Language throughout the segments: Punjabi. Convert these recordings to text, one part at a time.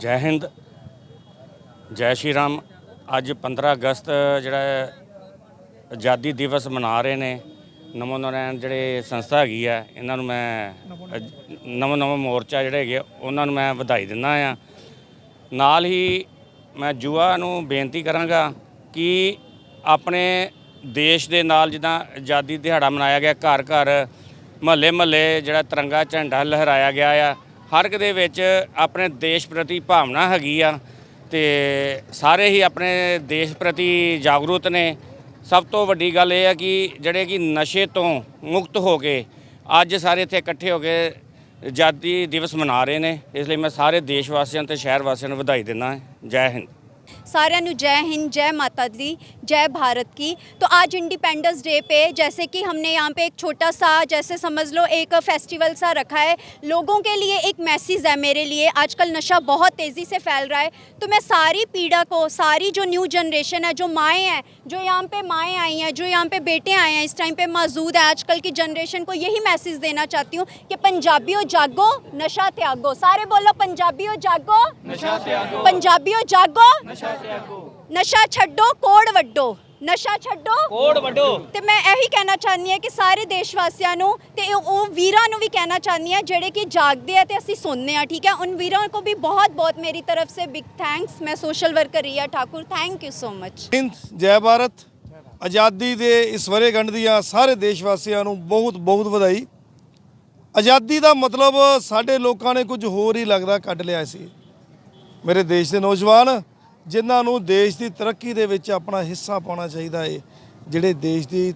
ਜੈ ਹਿੰਦ ਜੈ ਸ਼੍ਰੀ ਰਾਮ। ਅੱਜ 15 ਅਗਸਤ ਜਿਹੜਾ ਆਜ਼ਾਦੀ ਦਿਵਸ ਮਨਾ ਰਹੇ ਨੇ। ਨਮੋ ਨਾਰਾਇਣ ਜਿਹੜੇ ਸੰਸਥਾ ਹੈਗੀ ਆ ਇਹਨਾਂ ਨੂੰ ਮੈਂ ਨਮੋ ਨਮੋ ਮੋਰਚਾ ਜਿਹੜੇ ਹੈਗੇ ਆ, ਉਹਨਾਂ ਨੂੰ ਮੈਂ ਵਧਾਈ ਦਿੰਦਾ ਆ। ਨਾਲ ਹੀ ਮੈਂ ਯੁਵਾ ਨੂੰ ਬੇਨਤੀ ਕਰਾਂਗਾ ਕਿ ਆਪਣੇ ਦੇਸ਼ ਦੇ ਨਾਲ ਜਿੱਦਾਂ ਆਜ਼ਾਦੀ ਦਿਹਾੜਾ ਮਨਾਇਆ ਗਿਆ ਘਰ ਘਰ ਮਹੱਲੇ ਮਹੱਲੇ ਜਿਹੜਾ ਤਿਰੰਗਾ ਝੰਡਾ ਲਹਿਰਾਇਆ ਗਿਆ ਆ ਹਰ ਇੱਕ ਦੇ ਵਿੱਚ ਆਪਣੇ ਦੇਸ਼ ਪ੍ਰਤੀ ਭਾਵਨਾ ਹੈਗੀ ਆ। ਤੇ ਸਾਰੇ ਹੀ ਆਪਣੇ ਦੇਸ਼ ਪ੍ਰਤੀ ਜਾਗਰੂਕ ਨੇ। ਸਭ ਤੋਂ ਵੱਡੀ ਗੱਲ ਇਹ ਹੈ ਕਿ ਜਿਹੜੇ ਕਿ ਨਸ਼ੇ ਤੋਂ ਮੁਕਤ ਹੋ ਕੇ ਅੱਜ ਸਾਰੇ ਇੱਥੇ ਇਕੱਠੇ ਹੋ ਕੇ ਆਜ਼ਾਦੀ ਦਿਵਸ ਮਨਾ ਰਹੇ ਨੇ। ਇਸ ਲਈ ਮੈਂ ਸਾਰੇ ਦੇਸ਼ ਵਾਸੀਆਂ ਤੇ ਸ਼ਹਿਰ ਵਾਸੀਆਂ ਨੂੰ ਵਧਾਈ ਦਿੰਦਾ ਜੈ ਹਿੰਦ। सारे नु जय हिंद जय माता दी जय भारत की। तो आज इंडिपेंडेंस डे पे जैसे कि हमने यहाँ पे एक छोटा सा जैसे समझ लो एक फेस्टिवल सा रखा है। लोगों के लिए एक मैसेज है मेरे लिए। आजकल नशा बहुत तेज़ी से फैल रहा है। तो मैं सारी पीड़ा को सारी जो न्यू जनरेशन है जो माएँ हैं जो यहाँ पे माएँ आई हैं जो यहाँ पे बेटे आए हैं इस टाइम पे मौजूद है आजकल की जनरेशन को यही मैसेज देना चाहती हूँ कि पंजाबियों जागो नशा त्यागो। सारे बोलो पंजाबियों जागो नशा त्यागो। पंजाबियों जागो। ਨਸ਼ਾ ਛੱਡੋ। ਕੋੜ ਵੱਡੋ। ਨਸ਼ਾ ਛੱਡੋ। ਕੋੜ ਵੱਡੋ। ਤੇ ਮੈਂ ਇਹੀ ਕਹਿਣਾ ਚਾਹੁੰਦੀ ਹਾਂ ਕਿ ਸਾਰੇ ਦੇਸ਼ ਵਾਸੀਆਂ ਨੂੰ ਤੇ ਉਹ ਵੀਰਾਂ ਨੂੰ ਵੀ ਕਹਿਣਾ ਚਾਹੁੰਦੀ ਹਾਂ ਜਿਹੜੇ ਕਿ ਜਾਗਦੇ ਆ ਤੇ ਅਸੀਂ ਸੁਣਨੇ ਆ ਠੀਕ ਹੈ? ਉਨ ਵੀਰਾਂ ਕੋ ਵੀ ਬਹੁਤ ਬਹੁਤ ਮੇਰੀ ਤਰਫ ਸੇ ਬਿਗ ਥੈਂਕਸ ਮੈਂ social worker Riya Thakur thank you so much Hind ਜੈ ਭਾਰਤ। ਆਜ਼ਾਦੀ ਦੇ ਇਸ ਵਰੇਗੰਢ ਦੀਆਂ ਸਾਰੇ ਦੇਸ਼ ਵਾਸੀਆਂ ਨੂੰ ਬਹੁਤ ਬਹੁਤ ਵਧਾਈ। ਆਜ਼ਾਦੀ ਦਾ ਮਤਲਬ ਸਾਡੇ ਲੋਕਾਂ ਨੇ ਕੁਝ ਹੋਰ ਹੀ ਲੱਗਦਾ ਕੱਢ ਲਿਆ ਸੀ। ਮੇਰੇ ਦੇਸ਼ ਦੇ ਨੌਜਵਾਨ ਜਿਨ੍ਹਾਂ ਨੂੰ ਦੇਸ਼ ਦੀ ਤਰੱਕੀ ਦੇ ਵਿੱਚ ਆਪਣਾ ਹਿੱਸਾ ਪਾਉਣਾ ਚਾਹੀਦਾ ਏ, ਜਿਹੜੇ ਦੇਸ਼ ਦੀ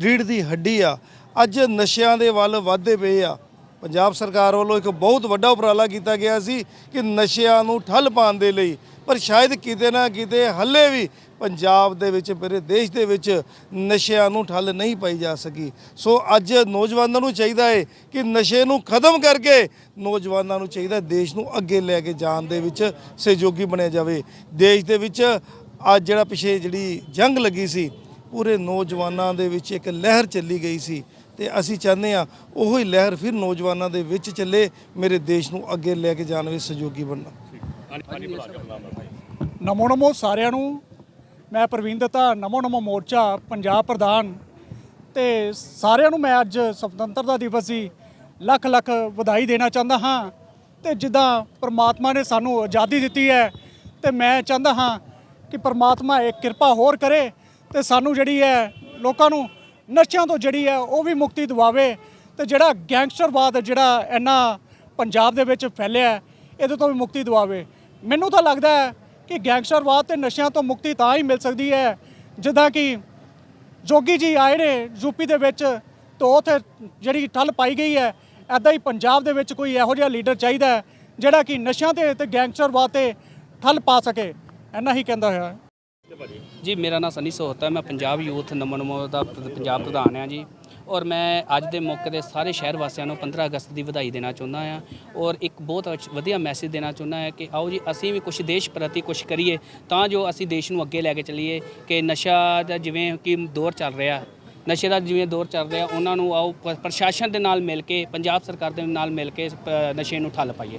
ਰੀੜ ਦੀ ਹੱਡੀ ਆ, ਅੱਜ ਨਸ਼ਿਆਂ ਦੇ ਵੱਲ ਵਧਦੇ ਪਏ ਆ। ਪੰਜਾਬ ਸਰਕਾਰ ਵੱਲੋਂ ਇੱਕ ਬਹੁਤ ਵੱਡਾ ਉਪਰਾਲਾ ਕੀਤਾ ਗਿਆ ਸੀ ਕਿ ਨਸ਼ਿਆਂ ਨੂੰ ਠੱਲ ਪਾਉਣ ਦੇ ਲਈ, ਪਰ ਸ਼ਾਇਦ ਕਿਤੇ ਨਾ ਕਿਤੇ ਹੱਲੇ ਵੀ ਪੰਜਾਬ ਦੇ ਵਿੱਚ ਮੇਰੇ ਦੇਸ਼ ਦੇ ਵਿੱਚ ਨਸ਼ਿਆਂ ਨੂੰ ਠੱਲ ਨਹੀਂ ਪਾਈ ਜਾ ਸਕੀ। ਸੋ ਅੱਜ ਨੌਜਵਾਨਾਂ ਨੂੰ ਚਾਹੀਦਾ ਹੈ ਕਿ ਨਸ਼ੇ ਨੂੰ ਖਤਮ ਕਰਕੇ ਨੌਜਵਾਨਾਂ ਨੂੰ ਚਾਹੀਦਾ ਦੇਸ਼ ਨੂੰ ਅੱਗੇ ਲੈ ਕੇ ਜਾਣ ਦੇ ਵਿੱਚ ਸਹਿਯੋਗੀ ਬਣਿਆ ਜਾਵੇ। ਦੇਸ਼ ਦੇ ਵਿੱਚ ਅੱਜ ਜਿਹੜਾ ਪਿਛੇ ਜਿਹੜੀ ਜੰਗ ਲੱਗੀ ਸੀ, ਪੂਰੇ ਨੌਜਵਾਨਾਂ ਦੇ ਵਿੱਚ ਇੱਕ ਲਹਿਰ ਚੱਲੀ ਗਈ ਸੀ। ਤੇ ਅਸੀਂ ਚਾਹੁੰਦੇ ਆ ਉਹੀ ਲਹਿਰ ਫਿਰ ਨੌਜਵਾਨਾਂ ਦੇ ਵਿੱਚ ਚੱਲੇ, ਮੇਰੇ ਦੇਸ਼ ਨੂੰ ਅੱਗੇ ਲੈ ਕੇ ਜਾਣ ਵਿੱਚ ਸਹਿਯੋਗੀ ਬਣਨਾ। ਨਮੋ ਨਮੋ ਸਾਰਿਆਂ ਨੂੰ, ਮੈਂ ਪ੍ਰਵੀਨ ਦੱਤਾ, ਨਮੋ ਨਮੋ ਮੋਰਚਾ, ਪੰਜਾਬ ਪ੍ਰਧਾਨ, ਤੇ ਸਾਰਿਆਂ ਨੂੰ ਮੈਂ ਅੱਜ ਸੁਤੰਤਰਤਾ ਦਿਵਸ ਦੀ ਲੱਖ ਲੱਖ ਵਧਾਈ ਦੇਣਾ ਚਾਹੁੰਦਾ ਹਾਂ। ਤੇ ਜਿੱਦਾਂ ਪ੍ਰਮਾਤਮਾ ਨੇ ਸਾਨੂੰ ਆਜ਼ਾਦੀ ਦਿੱਤੀ ਹੈ, ਤੇ ਮੈਂ ਚਾਹੁੰਦਾ ਹਾਂ ਕਿ ਪ੍ਰਮਾਤਮਾ ਇੱਕ ਕਿਰਪਾ ਹੋਰ ਕਰੇ, ਤੇ ਸਾਨੂੰ ਜਿਹੜੀ ਹੈ ਲੋਕਾਂ ਨੂੰ ਨਸ਼ਿਆਂ ਤੋਂ ਜਿਹੜੀ ਹੈ ਉਹ ਵੀ ਮੁਕਤੀ ਦਿਵਾਵੇ ਤੇ ਜਿਹੜਾ ਗੈਂਗਸਟਰਵਾਦ ਜਿਹੜਾ ਇੰਨਾ ਪੰਜਾਬ ਦੇ ਵਿੱਚ ਫੈਲਿਆ ਇਹਦੇ ਤੋਂ ਵੀ ਮੁਕਤੀ ਦਿਵਾਵੇ। ਮੈਨੂੰ ਤਾਂ ਲੱਗਦਾ ਹੈ ਕਿ ਗੈਂਗਸਟਰਵਾਦ ਤੇ ਨਸ਼ਿਆਂ ਤੋਂ ਮੁਕਤੀ ਤਾਂ ਹੀ ਮਿਲ ਸਕਦੀ ਹੈ, ਜਿੱਦਾਂ ਕਿ ਜੋਗੀ ਜੀ ਆਏ ਨੇ ਯੂਪੀ ਦੇ ਵਿੱਚ ਤੋਂ ਉੱਥੇ ਜਿਹੜੀ ਠੱਲ ਪਾਈ ਗਈ ਹੈ ਐਦਾਂ ਹੀ ਪੰਜਾਬ ਦੇ ਵਿੱਚ ਕੋਈ ਇਹੋ ਜਿਹਾ ਲੀਡਰ ਚਾਹੀਦਾ ਜਿਹੜਾ ਕਿ ਨਸ਼ਿਆਂ ਤੇ ਤੇ ਗੈਂਗਸਟਰਵਾਦ ਤੇ ਠੱਲ ਪਾ ਸਕੇ, ਇੰਨਾ ਹੀ ਕਹਿੰਦਾ ਹੋਇਆ ਜੀ, ਮੇਰਾ ਨਾਮ ਸਨੀ ਸੋਹਤਾ ਮੈਂ ਪੰਜਾਬ ਯੂਥ ਨਮਨਮੋ ਦਾ ਪੰਜਾਬ ਪ੍ਰਧਾਨ ਹਾਂ ਜੀ। ਔਰ ਮੈਂ ਅੱਜ ਦੇ ਮੌਕੇ ਤੇ ਸਾਰੇ ਸ਼ਹਿਰ ਵਾਸੀਆਂ ਨੂੰ 15 ਅਗਸਤ ਦੀ ਵਧਾਈ ਦੇਣਾ ਚਾਹੁੰਦਾ ਹਾਂ ਔਰ ਇੱਕ ਬਹੁਤ ਵਧੀਆ ਮੈਸੇਜ ਦੇਣਾ ਚਾਹੁੰਦਾ ਹਾਂ ਕਿ ਆਓ ਜੀ, ਅਸੀਂ ਵੀ ਕੁਝ ਦੇਸ਼ ਪ੍ਰਤੀ ਕੁਝ ਕਰੀਏ, ਤਾਂ ਜੋ ਅਸੀਂ ਦੇਸ਼ ਨੂੰ ਅੱਗੇ ਲੈ ਕੇ ਚੱਲੀਏ। ਕਿ ਨਸ਼ਾ ਦਾ ਜਿਵੇਂ ਕਿ ਦੌਰ ਚੱਲ ਰਿਹਾ, ਨਸ਼ੇ ਦਾ ਜਿਵੇਂ ਦੌਰ ਚੱਲ ਰਿਹਾ, ਉਹਨਾਂ ਨੂੰ ਆਓ ਪ੍ਰਸ਼ਾਸਨ ਦੇ ਨਾਲ ਮਿਲ ਕੇ, ਪੰਜਾਬ ਸਰਕਾਰ ਦੇ ਨਾਲ ਮਿਲ ਕੇ ਨਸ਼ੇ ਨੂੰ ਠੱਲ ਪਾਈਏ।